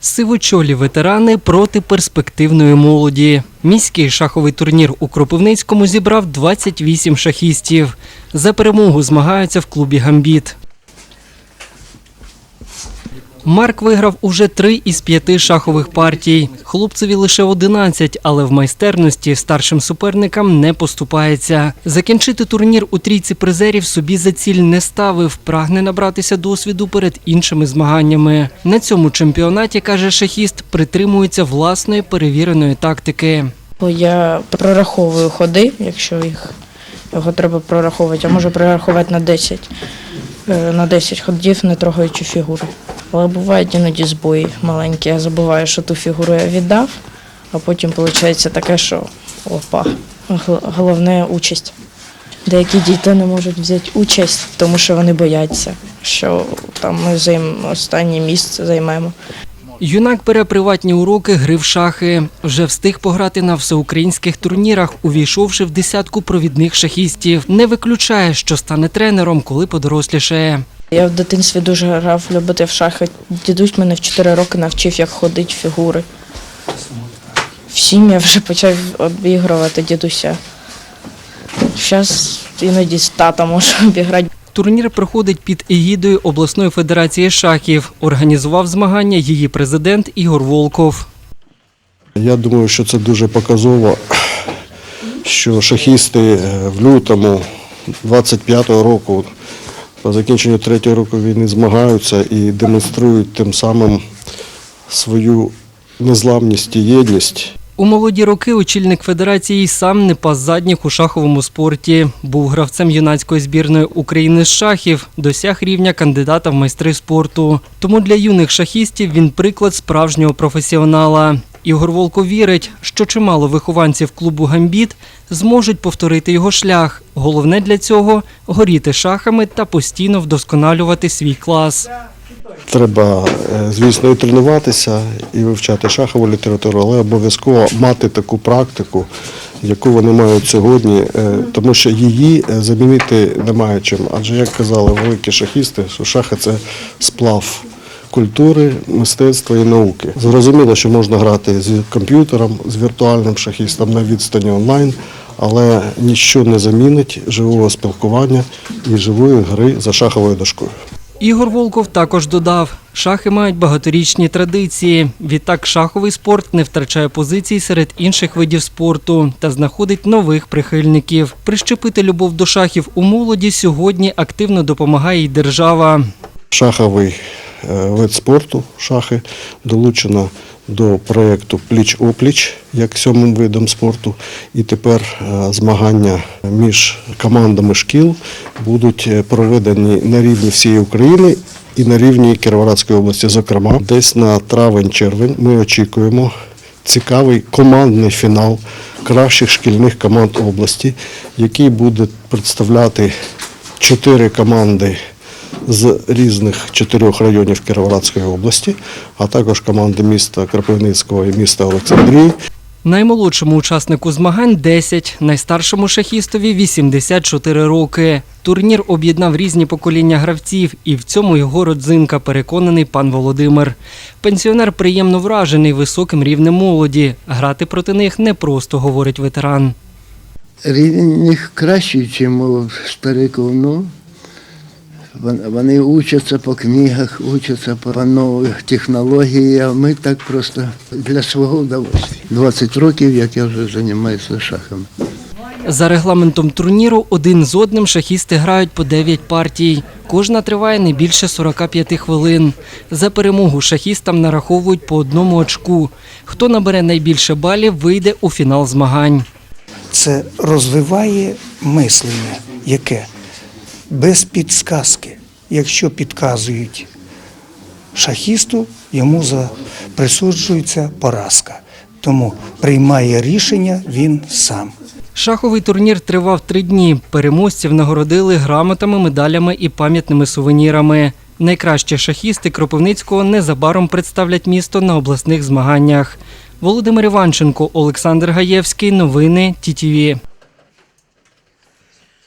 Сивочолі ветерани проти перспективної молоді. Міський шаховий турнір у Кропивницькому зібрав 28 шахістів. За перемогу змагаються в клубі Гамбіт. Марк виграв уже три із п'яти шахових партій. Хлопцеві лише 11, але в майстерності старшим суперникам не поступається. Закінчити турнір у трійці призерів собі за ціль не ставив, прагне набратися досвіду перед іншими змаганнями. На цьому чемпіонаті, каже шахіст, притримується власної перевіреної тактики. Я прораховую ходи, якщо їх його треба прораховувати, я можу прорахувати на 10, е, на 10 ходів, не трогаючи фігури. Але бувають іноді збої маленькі. Я забуваю, що ту фігуру я віддав, а потім виходить таке, що опа, головне участь. Деякі діти не можуть взяти участь, тому що вони бояться, що там ми займ... останнє місце займемо. Юнак бере приватні уроки гри в шахи. Вже встиг пограти на всеукраїнських турнірах, увійшовши в десятку провідних шахістів. Не виключає, що стане тренером, коли подорослішає. Я в дитинстві дуже грав любити в шахи. Дідусь мене в 4 роки навчив, як ходить фігури. В сім я вже почав обігрувати дідуся. Зараз іноді з тата можу обіграти. Турнір проходить під егідою обласної федерації шахів. Організував змагання її президент Ігор Волков. Я думаю, що це дуже показово, що шахісти е, в лютому 25-го року, по закінченню третього року війни, змагаються і демонструють тим самим свою незламність і єдність. У молоді роки очільник федерації сам не пас задніх у шаховому спорті. Був гравцем юнацької збірної України з шахів, досяг рівня кандидата в майстри спорту. Тому для юних шахістів він приклад справжнього професіонала. Ігор Волко вірить, що чимало вихованців клубу Гамбіт зможуть повторити його шлях. Головне для цього горіти шахами та постійно вдосконалювати свій клас. Треба, е, звісно, і тренуватися, і вивчати шахову літературу, але обов'язково мати таку практику, яку вони мають сьогодні, е, тому що її е, замінити немає чим. Адже, як казали великі шахісти, що шахи це сплав культури, мистецтва і науки. Зрозуміло, що можна грати з комп'ютером, з віртуальним шахістом на відстані онлайн, але ніщо не замінить живого спілкування і живої гри за шаховою дошкою. Ігор Волков також додав, шахи мають багаторічні традиції. Відтак шаховий спорт не втрачає позицій серед інших видів спорту та знаходить нових прихильників. Прищепити любов до шахів у молоді сьогодні активно допомагає й держава. Шаховий вид спорту, шахи, долучено до проєкту Пліч-опліч як сьомим видом спорту. І тепер е, змагання між командами шкіл будуть е, проведені на рівні всієї України і на рівні Кіровоградської області. Зокрема, десь на травень-червень ми очікуємо цікавий командний фінал кращих шкільних команд області, який буде представляти чотири команди з різних чотирьох районів Кіровоградської області, а також команди міста Кропивницького і міста Олександрії. Наймолодшому учаснику змагань 10, найстаршому шахістові 84 роки. Турнір об'єднав різні покоління гравців, і в цьому його родзинка, переконаний пан Володимир. Пенсіонер приємно вражений високим рівнем молоді. Грати проти них непросто, говорить ветеран. Рівень них кращий, ніж у стариків. Ну, вони учаться по книгах, учаться по нових технологіях. Ми так просто для свого удовольствия. 20 років, як я вже займаюся шахами. За регламентом турніру один з одним шахісти грають по 9 партій. Кожна триває не більше 45 хвилин. За перемогу шахістам нараховують по одному очку. Хто набере найбільше балів, вийде у фінал змагань. це розвиває мислення, яке без підсказки. Якщо підказують шахісту, йому присуджується поразка. Тому приймає рішення він сам. Шаховий турнір тривав три дні. Переможців нагородили грамотами, медалями і пам'ятними сувенірами. Найкращі шахісти Кропивницького незабаром представлять місто на обласних змаганнях. Володимир Іванченко, Олександр Гаєвський. Новини ТІТІВІ.